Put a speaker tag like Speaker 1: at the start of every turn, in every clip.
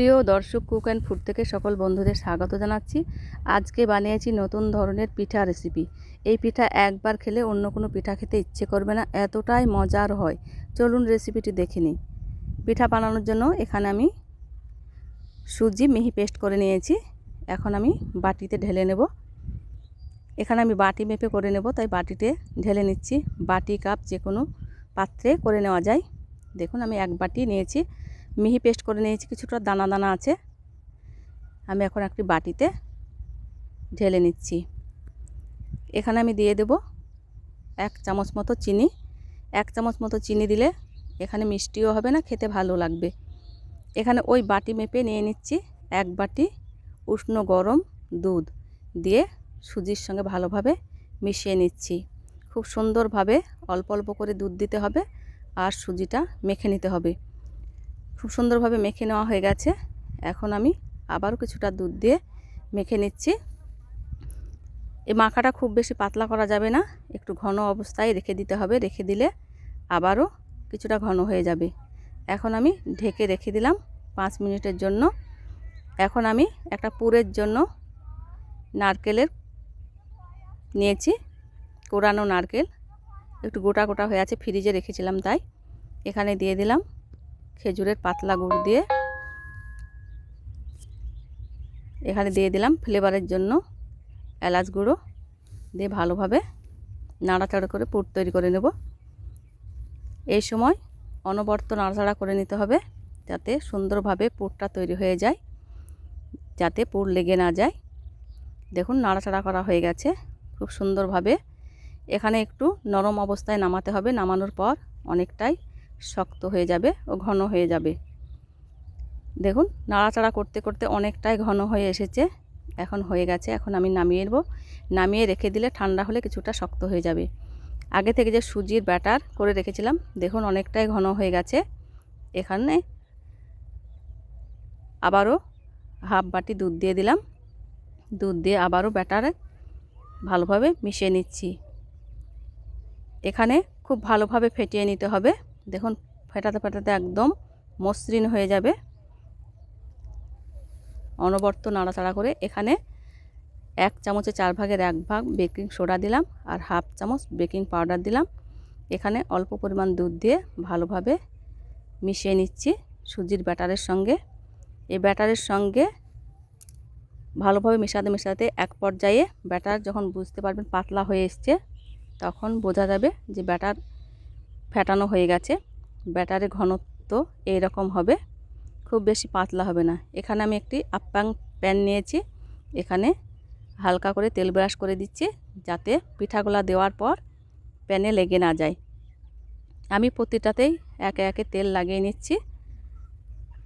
Speaker 1: প্রিয় দর্শক cook and food থেকে সকল বন্ধুদের স্বাগত জানাচ্ছি। আজকে বানিয়েছি নতুন ধরনের পিঠা রেসিপি এই পিঠা একবার খেলে অন্য কোনো পিঠা খেতে ইচ্ছে করবে না, এতটাই মজার হয়। চলুন রেসিপিটি দেখে নিই। পিঠা বানানোর জন্য এখানে আমি সুজি, মিহি পেস্ট করে নিয়েছি। এখন আমি বাটিতে ঢেলে নেব। এখানে আমি বাটি মেপে করে নেব, তাই বাটিতে ঢেলে নিচ্ছি। বাটি, কাপ যে কোনো পাত্রে করে নেওয়া যায়। দেখুন, আমি এক বাটি নিয়েছি। মিহি পেস্ট করে নিয়েছি, কিছুটা দানা দানা আছে। আমি এখন একটি বাটিতে ঢেলে নিচ্ছি। এখানে আমি দিয়ে দেব এক চামচ মতো চিনি। এক চামচ মতো চিনি দিলে এখানে মিষ্টিও হবে না, খেতে ভালো লাগবে। এখানে ওই বাটি মেপে নিয়ে নিচ্ছি, এক বাটি উষ্ণ গরম দুধ দিয়ে সুজির সঙ্গে ভালোভাবে মিশিয়ে নিচ্ছি। খুব সুন্দরভাবে অল্প অল্প করে দুধ দিতে হবে আর সুজিটা মেখে নিতে হবে। খুব সুন্দরভাবে মেখে নেওয়া হয়ে গেছে। এখন আমি আবারও কিছুটা দুধ দিয়ে মেখে নিচ্ছি। এই মাখাটা খুব বেশি পাতলা করা যাবে না, একটু ঘন অবস্থায় রেখে দিতে হবে। রেখে দিলে আবারও কিছুটা ঘন হয়ে যাবে। এখন আমি ঢেকে রেখে দিলাম পাঁচ মিনিটের জন্য। এখন আমি একটা পুরের জন্য নারকেলের নিয়েছি, কোরানো নারকেল। একটু গোটা গোটা হয়ে আছে, ফ্রিজে রেখেছিলাম তাই। এখানে দিয়ে দিলাম খেজুরের পাতলা গুড় দিয়ে এখানে দিয়ে দিলাম ফ্লেভারের জন্য এলাচ গুঁড়ো দিয়ে ভালোভাবে নাড়াচাড়া করে পুর তৈরি করে নেব। এই সময় অনবর্ত নাড়াচাড়া করে নিতে হবে যাতে সুন্দরভাবে পুরটা তৈরি হয়ে যায়, যাতে পুর লেগে না যায়। দেখুন নাড়াচাড়া করা হয়ে গেছে, খুব সুন্দরভাবে। এখানে একটু নরম অবস্থায় নামাতে হবে, নামানোর পর অনেকটাই শক্ত হয়ে যাবে ও ঘন হয়ে যাবে। দেখুন, নাড়াচাড়া করতে করতে অনেকটাই ঘন হয়ে এসেছে। এখন হয়ে গেছে, এখন আমি নামিয়ে নেব। নামিয়ে রেখে দিলে ঠান্ডা হলে কিছুটা শক্ত হয়ে যাবে। আগে থেকে যে সুজির ব্যাটার করে রেখেছিলাম, দেখুন অনেকটাই ঘন হয়ে গেছে। এখানে আবারও হাফ বাটি দুধ দিয়ে দিলাম। দুধ দিয়ে আবারও ব্যাটারে ভালোভাবে মিশিয়ে নিচ্ছি। এখানে খুব ভালোভাবে ফেটিয়ে নিতে হবে। দেখুন, ফেটাতে ফেটাতে একদম মসৃণ হয়ে যাবে। অনবর্ত নাড়াচাড়া করে এখানে এক চামচে চার ভাগের এক ভাগ বেকিং সোডা দিলাম আর হাফ চামচ বেকিং পাউডার দিলাম। এখানে অল্প পরিমাণ দুধ দিয়ে ভালোভাবে মিশিয়ে নিচ্ছি সুজির ব্যাটারের সঙ্গে। এই ব্যাটারের সঙ্গে ভালোভাবে মেশাতে মেশাতে এক পর্যায়ে ব্যাটার যখন বুঝতে পারবেন পাতলা হয়ে এসছে, তখন বোঝা যাবে যে ব্যাটার ফেটানো হয়ে গেছে। ব্যাটারের ঘনত্ব এই রকম হবে। খুব বেশি পাতলা হবে না। এখানে আমি একটি আপ্যাং প্যান নিয়েছি। এখানে হালকা করে তেল ব্রাশ করে দিচ্ছি যাতে পিঠাগুলা দেওয়ার পর প্যানে লেগে না যায়। আমি প্রতিটাতেই একে একে তেল লাগিয়ে নিচ্ছি।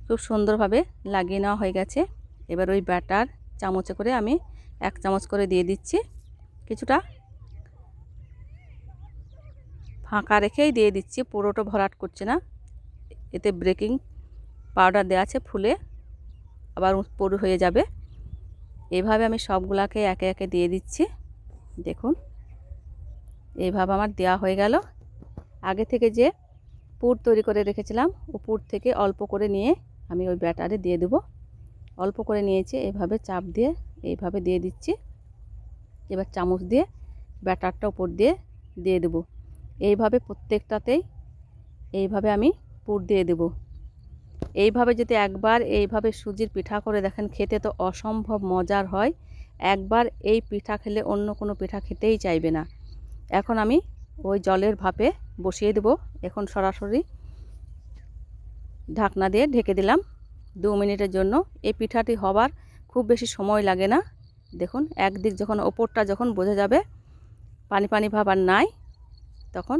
Speaker 1: খুব সুন্দরভাবে লাগিয়ে নেওয়া হয়ে গেছে। এবার ওই ব্যাটার চামচে করে আমি এক চামচ করে দিয়ে দিচ্ছি। কিছুটা ফাঁকা রেখেই দিয়ে দিচ্ছি, পুরোটা ভরাট করছে না। এতে ব্রেকিং পাউডার দেওয়া আছে ফুলে, আবার পুরো হয়ে যাবে। এভাবে আমি সবগুলাকে একে একে দিয়ে দিচ্ছি। দেখুন এইভাবে আমার দেওয়া হয়ে গেল। আগে থেকে যে পুর তৈরি করে রেখেছিলাম, ও পুর থেকে অল্প করে নিয়ে আমি ওই ব্যাটারে দিয়ে দেবো। অল্প করে নিয়েছি এইভাবে চাপ দিয়ে এইভাবে দিয়ে দিচ্ছি। এবার চামচ দিয়ে ব্যাটারটা উপর দিয়ে দিয়ে দেবো। এইভাবে প্রত্যেকটাতেই এইভাবে আমি পুর দিয়ে দেব। এইভাবে যদি একবার এইভাবে সুজির পিঠা করে দেখেন, খেতে তো অসম্ভব মজার হয়। একবার এই পিঠা খেলে অন্য কোনো পিঠা খেতেই চাইবে না। এখন আমি ওই জলের ভাপে বসিয়ে দেব। এখন সরাসরি ঢাকনা দিয়ে ঢেকে দিলাম দু মিনিটের জন্য। এই পিঠাটি হবার খুব বেশি সময় লাগে না। দেখুন, একদিক যখন ওপরটা যখন বোঝা যাবে, পানি পানি ভাব আর নাই। তখন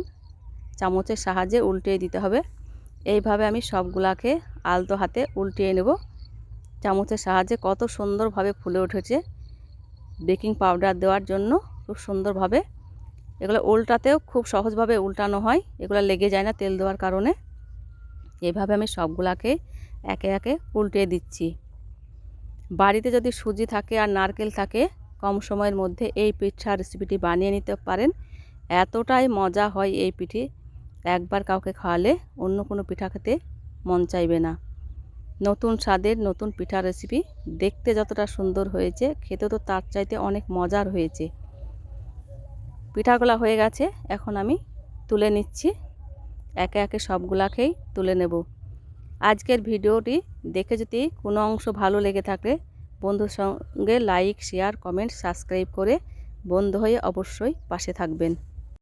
Speaker 1: চামচের সাহায্যে উল্টিয়ে দিতে হবে। এইভাবে আমি সবগুলাকে আলতো হাতে উল্টিয়ে নেব। চামচের সাহায্যে কত সুন্দরভাবে ফুলে উঠেছে। বেকিং পাউডার দেওয়ার জন্য খুব সুন্দরভাবে। এগুলো উল্টাতেও খুব সহজভাবে উল্টানো হয়। এগুলো লেগে যায় না তেল দেওয়ার কারণে। এইভাবে আমি সবগুলাকে একে একে উল্টে দিচ্ছি। বাড়িতে যদি সুজি থাকে আর নারকেল থাকে, কম সময়ের মধ্যে এই পিঠা রেসিপিটি বানিয়ে নিতে পারেন। এতটাই মজা হয় এই পিঠে। একবার কাউকে খাওয়ালে অন্য কোনো পিঠা খেতে মন চাইবে না। নতুন স্বাদের নতুন পিঠা রেসিপি দেখতে যতটা সুন্দর হয়েছে, খেতে তো তার চাইতে অনেক মজার হয়েছে। পিঠাগুলা হয়ে গেছে, এখন আমি তুলে নিচ্ছি। একে একে সবগুলাকেই তুলে নেব। আজকের ভিডিওটি দেখে যদি কোনো অংশ ভালো লেগে থাকে, বন্ধুর সঙ্গে লাইক শেয়ার কমেন্ট সাবস্ক্রাইব করে বন্ধু হয়ে অবশ্যই পাশে থাকবেন।